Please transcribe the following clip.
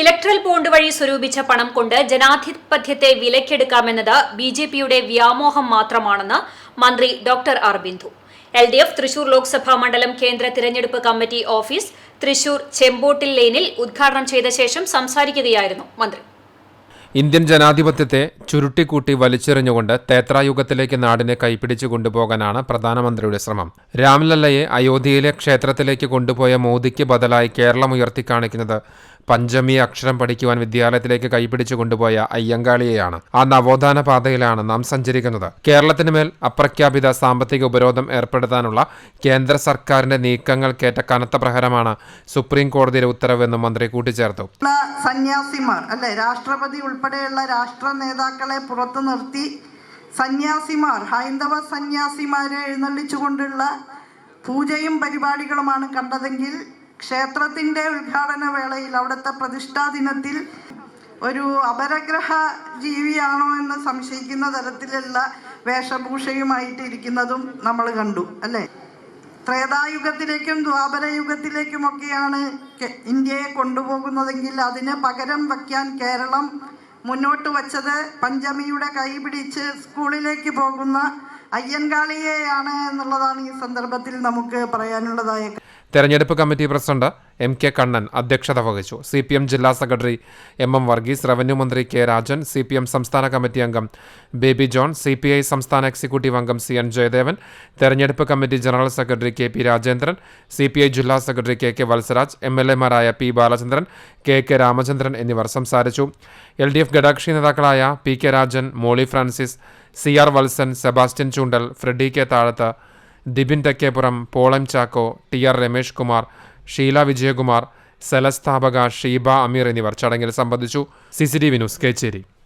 Electoral bond വഴി സ്വരൂപിച്ച പണം കൊണ്ട് ജനാധിപത്യത്തെ വിലക്കെടുക്കാമെന്നത് ബി ജെ പിയുടെ വ്യാമോഹം മാത്രമാണെന്ന് മന്ത്രി doctor R Bindu L D F Thrissur Lok Sabha മണ്ഡലം കേന്ദ്ര തിരഞ്ഞെടുപ്പ് കമ്മിറ്റി ഓഫീസ് തൃശൂർ ചെമ്പോട്ടിൽ ലെയിനിൽ ഉദ്ഘാടനം ചെയ്ത ശേഷം സംസാരിക്കുകയായിരുന്നു മന്ത്രി. ഇന്ത്യൻ ജനാധിപത്യത്തെ ചുരുട്ടിക്കൂട്ടി വലിച്ചെറിഞ്ഞുകൊണ്ട് തേത്രായുഗത്തിലേക്ക് നാടിനെ കൈപ്പിടിച്ചു കൊണ്ടുപോകാനാണ് പ്രധാനമന്ത്രിയുടെ ശ്രമം. രാംലല്ലയെ അയോധ്യയിലെ ക്ഷേത്രത്തിലേക്ക് കൊണ്ടുപോയ മോദിക്ക് ബദലായി കേരളം ഉയർത്തിക്കാണിക്കുന്നത് പഞ്ചമി അക്ഷരം പഠിക്കുവാൻ വിദ്യാലയത്തിലേക്ക് കൈപിടിച്ചു കൊണ്ടുപോയ അയ്യങ്കാളിയെയാണ് ആ നവോത്ഥാന പാതയിലാണ് നാം സഞ്ചരിക്കുന്നത്. കേരളത്തിന് മേൽ അപ്രഖ്യാപിത സാമ്പത്തിക ഉപരോധം ഏർപ്പെടുത്താനുള്ള കേന്ദ്ര സർക്കാരിന്റെ നീക്കങ്ങൾക്കേറ്റ കനത്ത പ്രഹരമാണ് സുപ്രീം കോടതിയുടെ ഉത്തരവെന്നും മന്ത്രി കൂട്ടിച്ചേർത്തു. സന്യാസിമാർ അല്ലെ രാഷ്ട്രപതി ഉൾപ്പെടെയുള്ള രാഷ്ട്ര നേതാക്കളെ പുറത്തു നിർത്തി സന്യാസിമാർ ഹൈന്ദവ സന്യാസിമാരെ എഴുന്നള്ളിച്ചുകൊണ്ടുള്ള പൂജയും പരിപാടികളുമാണ് കണ്ടതെങ്കിൽ ക്ഷേത്രത്തിന്റെ ഉദ്ഘാടന വേളയിൽ അവിടുത്തെ പ്രതിഷ്ഠാ ദിനത്തിൽ ഒരു അപരഗ്രഹ ജീവിയാണോ എന്ന് സംശയിക്കുന്ന തരത്തിലുള്ള വേഷഭൂഷയുമായിട്ട് ഇരിക്കുന്നതും നമ്മൾ കണ്ടു അല്ലേ? ത്രേതായുഗത്തിലേക്കും ദ്വാപരയുഗത്തിലേക്കുമൊക്കെയാണ് ഇന്ത്യയെ കൊണ്ടുപോകുന്നതെങ്കിൽ അതിന് പകരം വയ്ക്കാൻ കേരളം മുന്നോട്ട് വച്ചത് പഞ്ചമിയുടെ കൈ പിടിച്ച് സ്കൂളിലേക്ക് പോകുന്ന അയ്യൻകാളിയെയാണ് എന്നുള്ളതാണ് ഈ സന്ദർഭത്തിൽ നമുക്ക് പറയാനുള്ളതായ തെരഞ്ഞെടുപ്പ് committee president M K Kannan അധ്യക്ഷത വഹിച്ചു. സി പി എം ജില്ലാ secretary M M Varghese revenue മന്ത്രി K Rajan C P M സംസ്ഥാന കമ്മിറ്റി അംഗം Baby John C P I സംസ്ഥാന എക്സിക്യൂട്ടീവ് അംഗം സി എൻ ജയദേവൻ തെരഞ്ഞെടുപ്പ് committee general secretary K P Rajendran C P I ജില്ലാ secretary K K Valsaraj M L എമാരായ P Balachandran K K Ramachandran എന്നിവർ സംസാരിച്ചു. L D F ഘടകക്ഷി നേതാക്കളായ P K Rajan Molly Francis C R Valsan Sebastian Choondal Freddy K Thazhath Dibin Thekkepuram പോളം Chacko T R Ramesh Kumar Sheela Vijayakumar സെലസ്ഥാപക ഷീബ അമീർ എന്നിവർ ചടങ്ങിൽ സംബന്ധിച്ചു. C C T V news Kechery.